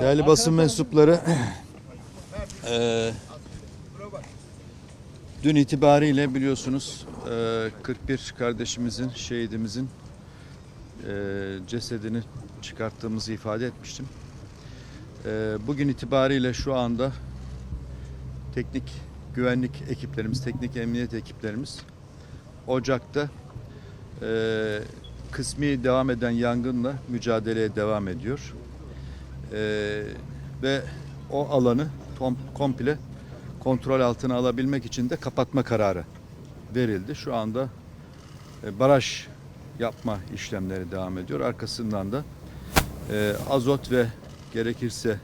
Değerli basın mensupları, eee, dün itibariyle biliyorsunuz eee, 41 kardeşimizin, şehidimizin eee, cesedini çıkarttığımızı ifade etmiştim. Eee, bugün itibariyle şu anda teknik güvenlik ekiplerimiz, teknik emniyet ekiplerimiz Ocak'ta eee, kısmi devam eden yangınla mücadeleye devam ediyor. Ee, ve o alanı tom, komple kontrol altına alabilmek için de kapatma kararı verildi. Şu anda e, baraj yapma işlemleri devam ediyor. Arkasından da e, azot ve gerekirse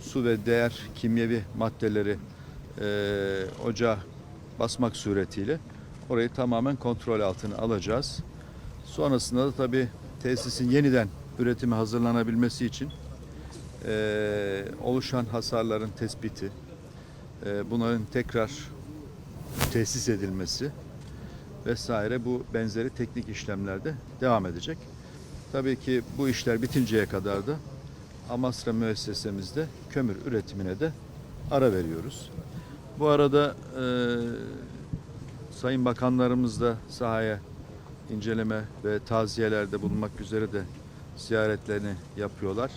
su ve değer kimyevi maddeleri e, ocağa basmak suretiyle orayı tamamen kontrol altına alacağız. Sonrasında da tabii tesisin yeniden üretime hazırlanabilmesi için e, oluşan hasarların tespiti, e, bunların tekrar tesis edilmesi vesaire bu benzeri teknik işlemlerde devam edecek. Tabii ki bu işler bitinceye kadar da Amasra müessesemizde kömür üretimine de ara veriyoruz. Bu arada e, Sayın Bakanlarımız da sahaya inceleme ve taziyelerde bulunmak üzere de ziyaretlerini yapıyorlar.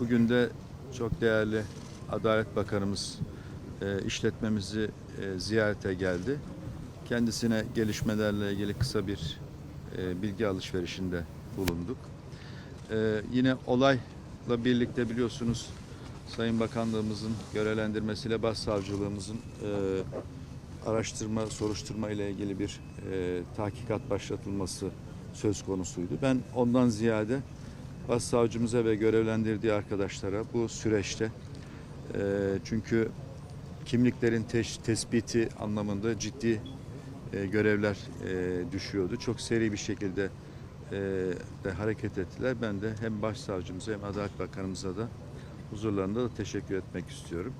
Bugün de çok değerli Adalet Bakanımız e, işletmemizi e, ziyarete geldi. Kendisine gelişmelerle ilgili kısa bir e, bilgi alışverişinde bulunduk. E, yine olayla birlikte biliyorsunuz Sayın Bakanlığımızın görevlendirmesiyle Başsavcılığımızın e, araştırma, soruşturma ile ilgili bir e, tahkikat başlatılması söz konusuydu. Ben ondan ziyade Başsavcımıza ve görevlendirdiği arkadaşlara bu süreçte e, çünkü kimliklerin teş- tespiti anlamında ciddi e, görevler e, düşüyordu. Çok seri bir şekilde e, de hareket ettiler. Ben de hem Başsavcımıza hem Adalet Bakanımıza da huzurlarında da teşekkür etmek istiyorum.